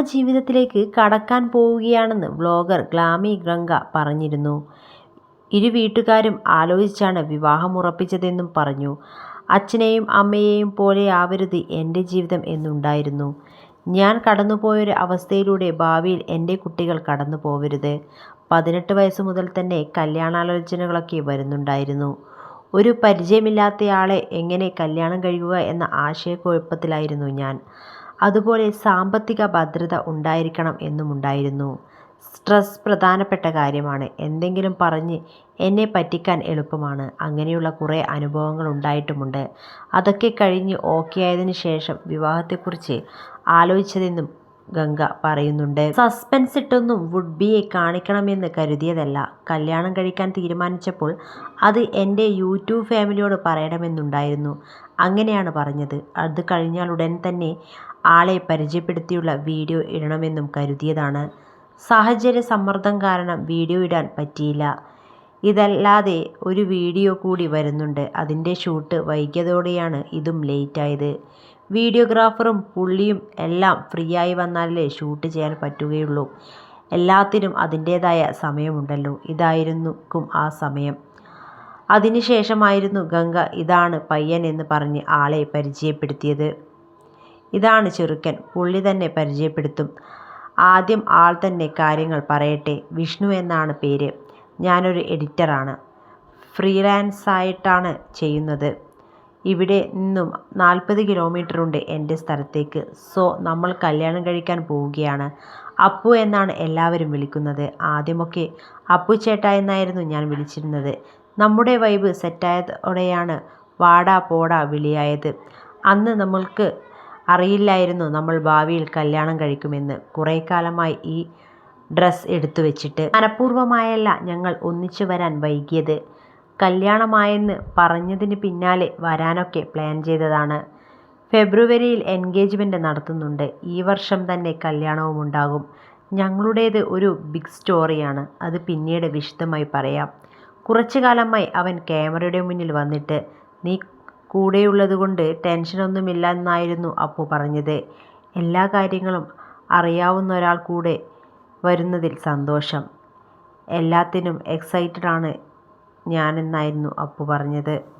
ജീവിതത്തിലേക്ക് കടക്കാൻ പോവുകയാണെന്ന് വ്ലോഗർ ഗ്ലാമി ഗംഗ പറഞ്ഞിരുന്നു. ഇരു വീട്ടുകാരും ആലോചിച്ചാണ് വിവാഹം ഉറപ്പിച്ചതെന്നും പറഞ്ഞു. "അച്ഛനെയും അമ്മയെയും പോലെ ആവരുത് എന്റെ ജീവിതം എന്നുണ്ടായിരുന്നു. ഞാൻ കടന്നുപോയൊരു അവസ്ഥയിലൂടെ ഭാവിയിൽ എന്റെ കുട്ടികൾ കടന്നു പോവരുത് പതിനെട്ട് വയസ്സ് മുതൽ തന്നെ കല്യാണാലോചനകളൊക്കെ വരുന്നുണ്ടായിരുന്നു. ഒരു പരിചയമില്ലാത്തയാളെ എങ്ങനെ കല്യാണം കഴിയുക എന്ന ആശയക്കുഴപ്പത്തിലായിരുന്നു ഞാൻ. അതുപോലെ സാമ്പത്തിക ഭദ്രത ഉണ്ടായിരിക്കണം എന്നുമുണ്ടായിരുന്നു. സ്ട്രെസ് പ്രധാനപ്പെട്ട കാര്യമാണ്. എന്തെങ്കിലും പറഞ്ഞ് എന്നെ പറ്റിക്കാൻ എളുപ്പമാണ്. അങ്ങനെയുള്ള കുറേ അനുഭവങ്ങൾ ഉണ്ടായിട്ടുമുണ്ട് അതൊക്കെ കഴിഞ്ഞ് ഓക്കെ ആയതിനു ശേഷം വിവാഹത്തെക്കുറിച്ച് ആലോചിച്ചതെന്നും ഗംഗ പറയുന്നുണ്ട്. സസ്പെൻസ് ഇട്ടൊന്നും വുഡ് ബിയെ കാണിക്കണമെന്ന് കരുതിയതല്ല. കല്യാണം കഴിക്കാൻ തീരുമാനിച്ചപ്പോൾ അത് എന്റെ യൂട്യൂബ് ഫാമിലിയോട് പറയണമെന്നുണ്ടായിരുന്നു. അങ്ങനെയാണ് പറഞ്ഞത്. അത് കഴിഞ്ഞാൽ ഉടൻ തന്നെ ആളെ പരിചയപ്പെടുത്തിയുള്ള വീഡിയോ ഇടണമെന്നും കരുതിയതാണ്. സാഹചര്യ സമ്മർദ്ദം കാരണം വീഡിയോ ഇടാൻ പറ്റിയില്ല. ഇതല്ലാതെ ഒരു വീഡിയോ കൂടി വരുന്നുണ്ട്. അതിന്റെ ഷൂട്ട് വൈകിയതോടെയാണ് ഇതും ലേറ്റായത്. വീഡിയോഗ്രാഫറും പുള്ളിയും എല്ലാം ഫ്രീയായി വന്നാലല്ലേ ഷൂട്ട് ചെയ്യാൻ പറ്റുകയുള്ളൂ. എല്ലാത്തിനും അതിന്റേതായ സമയമുണ്ടല്ലോ. ഇതായിരുന്നു ആ സമയം. അതിനുശേഷമായിരുന്നു ഗംഗ ഇതാണ് പയ്യൻ എന്ന് പറഞ്ഞ് ആളെ പരിചയപ്പെടുത്തിയത്. ഇതാണ് ചെറുക്കൻ. പുള്ളി തന്നെ പരിചയപ്പെടുത്തും. ആദ്യം ആൾ തന്നെ കാര്യങ്ങൾ പറയട്ടെ. വിഷ്ണു എന്നാണ് പേര്. ഞാനൊരു എഡിറ്ററാണ്. ഫ്രീലാൻസായിട്ടാണ് ചെയ്യുന്നത്. ഇവിടെ നിന്നും നാൽപ്പത് കിലോമീറ്റർ ഉണ്ട് എന്റെ സ്ഥലത്തേക്ക്. സോ നമ്മൾ കല്യാണം കഴിക്കാൻ പോവുകയാണ്. അപ്പു എന്നാണ് എല്ലാവരും വിളിക്കുന്നത്. ആദ്യമൊക്കെ അപ്പു ചേട്ട എന്നായിരുന്നു ഞാൻ വിളിച്ചിരുന്നത്. നമ്മുടെ വൈബ് സെറ്റായതോടെയാണ് വാടാ പോടാ വിളിയായത്. അന്ന് നമ്മൾക്ക് അറിയില്ലായിരുന്നു നമ്മൾ ഭാവിയിൽ കല്യാണം കഴിക്കുമെന്ന്. കുറേ കാലമായി ഈ ഡ്രസ്സ് എടുത്തു വെച്ചിട്ട്. മനഃപൂർവമായല്ല ഞങ്ങൾ ഒന്നിച്ചു വരാൻ വൈകിയത്. കല്യാണമായെന്ന് പറഞ്ഞതിന് പിന്നാലെ വരാനൊക്കെ പ്ലാൻ ചെയ്തതാണ്. ഫെബ്രുവരിയിൽ എൻഗേജ്മെന്റ് നടത്തുന്നുണ്ട്. ഈ വർഷം തന്നെ കല്യാണവുമുണ്ടാകും. ഞങ്ങളുടേത് ഒരു ബിഗ് സ്റ്റോറിയാണ്. അത് പിന്നീട് വിശദമായി പറയാം. കുറച്ച് കാലമായി അവൻ ക്യാമറയുടെ മുന്നിൽ വന്നിട്ട്. നീ കൂടെയുള്ളതുകൊണ്ട് ടെൻഷനൊന്നുമില്ലെന്നായിരുന്നു അപ്പു പറഞ്ഞത്. എല്ലാ കാര്യങ്ങളും അറിയാവുന്ന ഒരാൾ കൂടെ വരുന്നതിൽ സന്തോഷം. എല്ലാത്തിനും എക്സൈറ്റഡ് ആണ് ഞാനെന്നായിരുന്നു അപ്പു പറഞ്ഞത്.